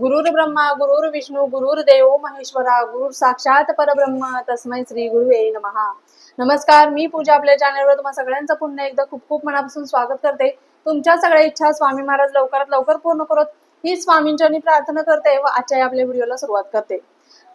गुरुर ब्रह्मा गुरुर विष्णू गुरुर देव महेश्वरा गुरुर साक्षात परब्रह्म. तस्मै श्री गुरुवे नमहा नमस्कार मी पूजा आपल्या चॅनलवर तुम्हा सगळ्यांचं पुन्हा एकदा खूप खूप मनापासून स्वागत करते. तुमच्या सगळ्या इच्छा स्वामी महाराज लवकरात लवकर पूर्ण करत ही स्वामींच्या प्रार्थना करते व आजच्या आपल्या व्हिडिओला सुरुवात करते.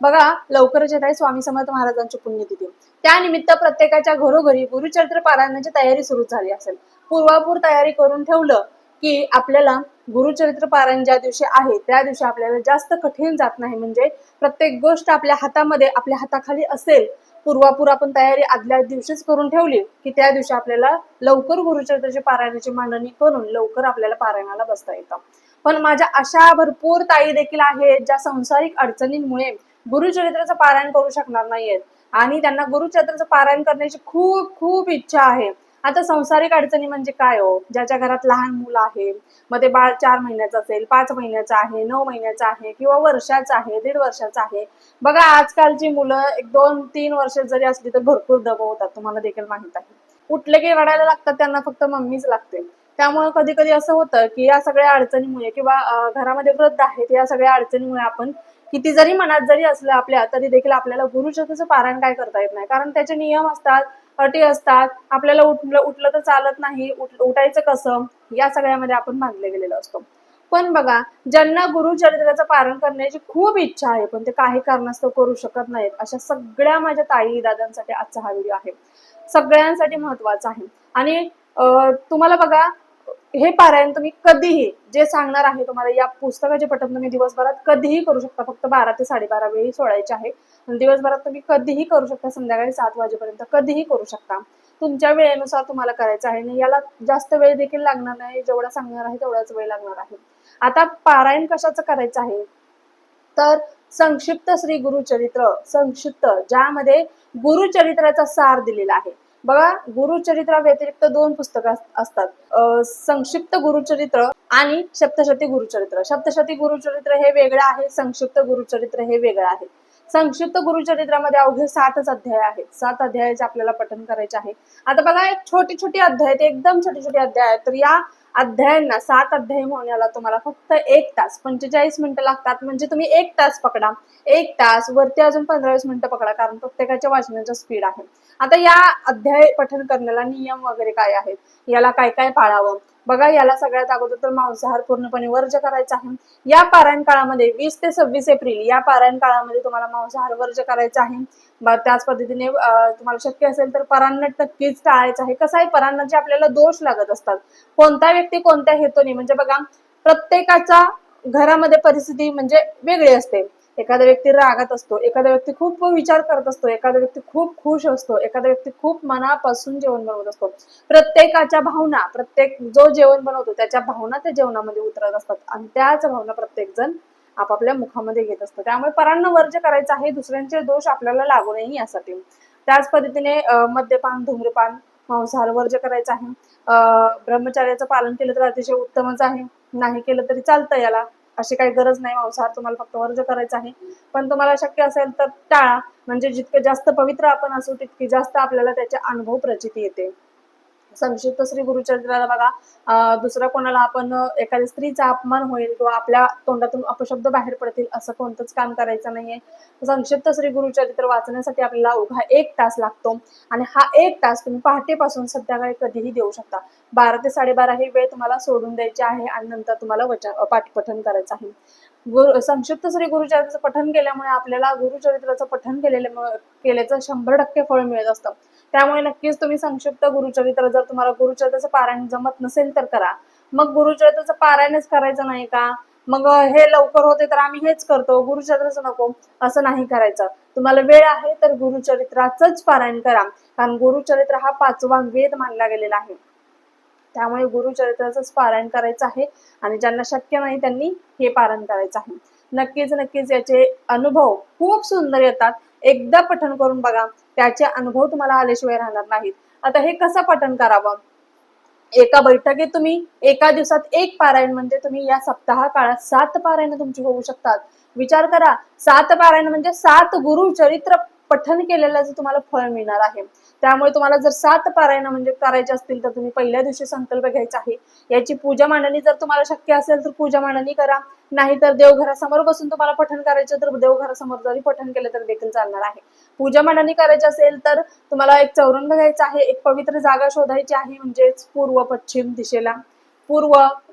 बघा लवकरच येत आहे स्वामी समर्थ महाराजांची पुण्यतिथी. त्यानिमित्त प्रत्येकाच्या घरोघरी गुरुचरित्र पारायणाची तयारी सुरू झाली असेल. पूर्वापूर तयारी करून ठेवलं की आपल्याला गुरुचरित्र पारायण ज्या दिवशी आहे त्या दिवशी आपल्याला जास्त कठीण जात नाही. म्हणजे प्रत्येक गोष्ट आपल्या हातामध्ये आपल्या हाताखाली असेल. पूर्वापूर आपण तयारी आदल्या दिवशीच करून ठेवली की त्या दिवशी आपल्याला लवकर गुरुचरित्राची पारायणाची मांडणी करून लवकर आपल्याला पारायणाला बसता येतं. पण माझ्या अशा भरपूर ताई देखील आहेत ज्या सांसारिक अडचणींमुळे गुरुचरित्राचं पारायण करू शकणार नाहीयेत. आणि त्यांना गुरुचरित्राचं पारायण करण्याची खूप खूप इच्छा आहे. आता संसारिक अडचणी म्हणजे काय हो? ज्याच्या घरात लहान मुलं आहे मग ते बाळ चार महिन्याचं असेल पाच महिन्याचं आहे नऊ महिन्याचं आहे किंवा वर्षाचं आहे दीड वर्षाचं आहे. बघा आजकालची मुलं एक दोन तीन वर्ष जरी असली तर भरपूर दबवतात तुम्हाला देखील माहीत आहे. उठले की रडायला लागतात त्यांना फक्त मम्मीच लागते. त्यामुळे कधी कधी असं होतं की या सगळ्या अडचणीमुळे किंवा घरामध्ये वृद्ध आहेत या सगळ्या अडचणीमुळे आपण किती जरी मनात जरी असलं आपल्या तरी देखील आपल्याला गुरुचरित्राचं पारायण काय करता येत नाही. कारण त्याचे नियम असतात अटी असतात आपल्याला उठलं उठलं तर चालत नाही उठ- उठायचं कसं? या सगळ्यामध्ये आपण बांधले गेलेलो असतो. पण बघा ज्यांना गुरुचरित्राचं पारण करण्याची खूप इच्छा आहे पण ते काही कारणास्तव करू शकत नाहीत अशा सगळ्या माझ्या ताई दादांसाठी आजचा हा व्हिडिओ आहे. सगळ्यांसाठी महत्त्वाचा आहे. आणि तुम्हाला बघा हे पारायण तुम्ही कधीही जे सांगणार आहे तुम्हाला या पुस्तकाचे पठण तुम्ही दिवसभरात कधीही करू शकता. फक्त बारा ते साडेबारा वेळी सोडायचे आहे. दिवसभरात तुम्ही कधीही करू शकता. संध्याकाळी सात वाजेपर्यंत कधीही करू शकता. तुमच्या वेळेनुसार तुम्हाला करायचं आहे. आणि याला जास्त वेळ देखील लागणार नाही. जेवढा सांगणार आहे तेवढाच वेळ लागणार आहे. आता पारायण कशाचं करायचं आहे? तर संक्षिप्त श्री गुरुचरित्र संक्षिप्त ज्यामध्ये गुरुचरित्राचा सार दिलेला आहे. बघा गुरुचरित्रा व्यतिरिक्त दोन पुस्तकं असतात. संक्षिप्त गुरुचरित्र आणि सप्तशती गुरुचरित्र. सप्तशती गुरुचरित्र हे वेगळं आहे संक्षिप्त गुरुचरित्र हे वेगळं आहे. संक्षिप्त गुरुचरित्रामध्ये अवघे सातच अध्याय आहेत. सात अध्यायाचे आपल्याला पठन करायचे आहे. आता बघा एक छोटी छोटी अध्याय एकदम छोटी छोटी अध्याय आहेत. तर या अध्यायांना सात अध्याय होण्याला तुम्हाला फक्त एक तास पंचेचाळीस मिनिटं लागतात. म्हणजे तुम्ही एक तास पकडा. एक तास वरती अजून पंधरा वीस मिनिटं पकडा कारण प्रत्येकाच्या वाचनाचा स्पीड आहे. आता या अध्याय पठन करण्याला नियम वगैरे काय आहेत? याला काय काय पाळावं? बघा याला सगळ्यात अगोदर तर मांसाहार पूर्णपणे वर्ज करायचा आहे. या पारायण काळामध्ये वीस ते सव्वीस एप्रिल या पारायण काळामध्ये तुम्हाला मांसाहार वर्ज करायचा आहे. त्याच पद्धतीने तुम्हाला शक्य असेल तर परान्नट नक्कीच टाळायचं आहे. कसं आहे परान्नाचे आपल्याला दोष लागत असतात कोणता व्यक्ती कोणत्या हेतूने म्हणजे बघा प्रत्येकाचा घरामध्ये परिस्थिती म्हणजे वेगळी असते. एखादा व्यक्ती रागात असतो एखादा व्यक्ती खूप विचार करत असतो एखादा व्यक्ती खूप खुश असतो एखादा व्यक्ती खूप मनापासून जेवण बनवत असतो. प्रत्येकाच्या भावना प्रत्येक जो जेवण बनवतो त्याच्या भावना त्या जेवणामध्ये उतरत असतात आणि त्याच भावना प्रत्येक जण आपापल्या मुखामध्ये घेत असतो. त्यामुळे परांना वर्ज करायचं आहे दुसऱ्यांचे दोष आपल्याला लागू नये यासाठी. त्याच पद्धतीने मद्यपान धूम्रपान मांसाहार वर्ज करायचं आहे. ब्रह्मचार्याचं पालन केलं तर अतिशय उत्तमच आहे. नाही केलं तरी चालतं याला. अशी काही गरज नाही मांसाहार तुम्हाला फक्त वर्ज करायचा आहे. पण तुम्हाला शक्य असेल तर टाळा. म्हणजे जितकं जास्त पवित्र आपण असू तितकी जास्त आपल्याला त्याचे अनुभव प्रचिती येते. संक्षिप्त श्री गुरुचरित्राला बघा. अं, दुसऱ्या कोणाला आपण एखाद्या स्त्रीचा अपमान होईल किंवा आपल्या तोंडातून अपशब्द बाहेर पडतील असं कोणतंच काम करायचं नाहीये. संक्षिप्त श्री गुरुचरित्र वाचण्यासाठी आपल्याला उभा एक तास लागतो. आणि हा एक तास तुम्ही पहाटेपासून संध्याकाळी कधीही देऊ शकता. बारा ते साडेबारा ही वेळ तुम्हाला सोडून द्यायची आहे आणि नंतर तुम्हाला वचन पाठपठन करायचं आहे. गुरु संक्षिप्त श्री गुरुचरित्राचं पठन केल्यामुळे आपल्याला गुरुचरित्राचं पठन केलेलं केल्याचं शंभर टक्के फळ मिळत असतं. त्यामुळे नक्कीच तुम्ही संक्षिप्त गुरुचरित्र जर तुम्हाला गुरुचरित्राचं पारायण जमत नसेल तर करा. मग गुरुचरित्राचं पारायणच करायचं नाही का? मग हे लवकर होते तर आम्ही हेच करतो. गुरुचरित्राचं नको. असं नाही करायचं. तुम्हाला वेळ आहे तर गुरुचरित्राचंच पारायण करा. कारण गुरुचरित्र हा पाचवा वेद मानला गेलेला आहे. त्यामुळे गुरुचरित्राचंच पारायण करायचं आहे आणि ज्यांना शक्य नाही त्यांनी हे पारायण करायचं आहे. नक्कीच नक्कीच याचे अनुभव खूप सुंदर येतात. एकदा पठण करून बघा त्याचे अनुभव तुम्हाला आल्याशिवाय राहणार नाहीत. आता हे कसं पठण करावं? एका बैठकीत तुम्ही एका दिवसात एक पारायण म्हणजे तुम्ही या सप्ताह काळात सात पारायण तुमची होऊ शकतात. विचार करा सात पारायण म्हणजे सात गुरु चरित्र पठन केलेल्याचं तुम्हाला फळ मिळणार आहे त्यामुळे तुम्हाला जर सात पारायण म्हणजे करायचे असतील तर तुम्ही पहिल्या दिवशी संकल्प घ्यायचा आहे. याची पूजा मांडणी जर तुम्हाला शक्य असेल तर पूजा मांडणी करा. नाहीतर देवघरासमोर बसून तुम्हाला पठण करायचं तर देवघरासमोर जरी पठण केलं तर देखील चालणार आहे. पूजा मांडणी करायची असेल तर तुम्हाला एक चौरंग घ्यायचा आहे एक पवित्र जागा शोधायची आहे म्हणजेच पूर्व पश्चिम दिशेला. पूर्व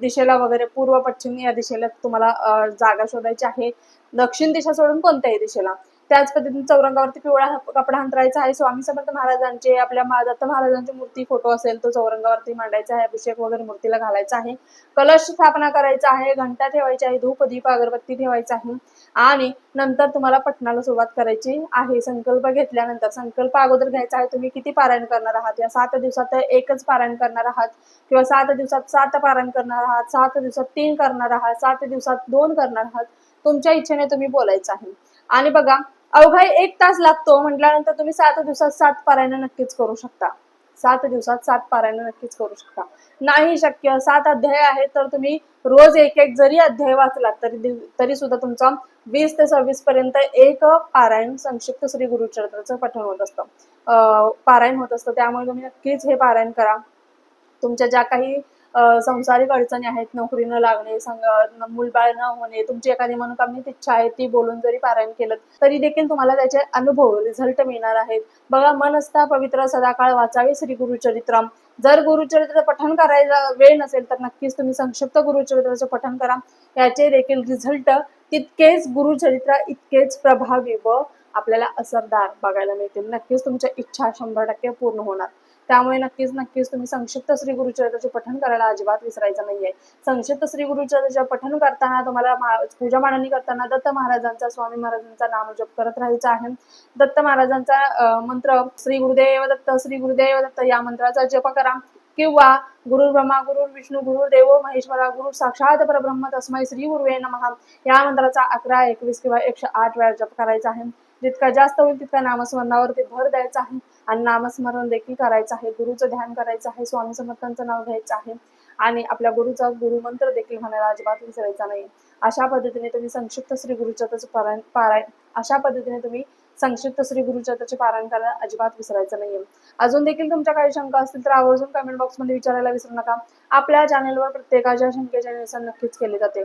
दिशेला वगैरे पूर्व पश्चिम या दिशेला तुम्हाला जागा शोधायची आहे. दक्षिण दिशा सोडून कोणत्याही दिशेला. त्याच पद्धतीने चौरंगावरती पिवळा कपडा अंतरायचा आहे. स्वामी समर्थ महाराजांचे आपल्या दत्त महाराजांची मूर्ती फोटो असेल तो चौरंगावरती मांडायचा आहे. अभिषेक वगैरे मूर्तीला घालायचा आहे. कलश स्थापना करायचा आहे. घंटा ठेवायची आहे. धूप दीप अगरबत्ती ठेवायचा आहे. आणि नंतर तुम्हाला पठणाला सुरुवात करायची आहे. संकल्प घेतल्यानंतर संकल्प अगोदर घ्यायचा आहे. तुम्ही किती पारायण करणार आहात? या सात दिवसात एकच पारायण करणार आहात. किंवा सात दिवसात सात पारायण करणार आहात. सात दिवसात तीन करणार आहात. सात दिवसात दोन करणार आहात. तुमच्या इच्छेने तुम्ही बोलायचं आहे. आणि बघा अवघा एक तास लागतो. म्हटल्यानंतर तुम्ही सात दिवसात सात पारायणं नक्कीच करू शकता. सात दिवसात सात पारायणं नक्कीच करू शकता. नाही शक्य. सात अध्याय आहेत तर तुम्ही रोज एक एक जरी अध्याय वाचलात तरी तरी सुद्धा तुमचा वीस ते सव्वीस पर्यंत एक पारायण संक्षिप्त श्री गुरुचरित्राचं पठण होत असतं. पारायण होत असतं. त्यामुळे तुम्ही नक्कीच हे पारायण करा. तुमच्या ज्या काही संसारिक अडचणी आहेत नोकरी न लागणे संग मूलबाळ न होणे तुमची एखादी मनोकामनीत इच्छा आहे ती बोलून जरी पारायण केलं तरी देखील तुम्हाला त्याचे अनुभव रिझल्ट मिळणार आहेत. बघा मन असता पवित्र सदाकाळ वाचावे श्री गुरुचरित्रम. जर गुरुचरित्र पठण करायला वेळ नसेल तर नक्कीच तुम्ही संक्षिप्त गुरुचरित्राचं पठण करा. याचे देखील रिझल्ट तितकेच गुरुचरित्र इतकेच प्रभावी व आपल्याला असरदार बघायला मिळतील. नक्कीच तुमच्या इच्छा शंभर टक्के पूर्ण होणार. त्यामुळे नक्कीच नक्कीच तुम्ही संक्षिप्त श्री गुरुचरित्राचे पठण करायला अजिबात विसरायचं नाहीये. संक्षिप्त श्री गुरुचरित्राचे पठण करताना तुम्हाला पूजा मांडणी करताना दत्त महाराजांचा स्वामी महाराजांचा नामजप करत राहायचा आहे. दत्त महाराजांचा मंत्र श्री गुरुदेव दत्त श्री गुरुदेव दत्त या मंत्राचा जप करा. किंवा गुरु ब्रह्मा गुरु विष्णू गुरु देवो महेश्वरा गुरु साक्षात परब्रह्म तस्मै श्री गुरुवे नमः. या मंत्राचा अकरा एकवीस किंवा एकशे आठ वेळा जप करायचा आहे. जितका जास्त होईल तितका नामस्मरणावरती भर द्यायचा आहे. आणि नामस्मरण देखील करायचं आहे. गुरुचं ध्यान करायचं आहे. स्वामी समर्थांचं नाव घ्यायचं आहे. आणि आपल्या गुरुचा गुरुमंत्र देखील म्हणायला अजिबात विसरायचा नाही अशा पद्धतीने तुम्ही संक्षिप्त श्री गुरुचरित्राचं पारायण पारायण अशा पद्धतीने तुम्ही संक्षिप्त श्री गुरुचरित्राचे पारायण करायला अजिबात विसरायचं नाहीये. अजून देखील तुमच्या काही शंका असतील तर आवर्जून कमेंट बॉक्समध्ये विचारायला विसरू नका. आपल्या चॅनेलवर प्रत्येकाच्या शंकेचे निरसन नक्कीच केले जाते.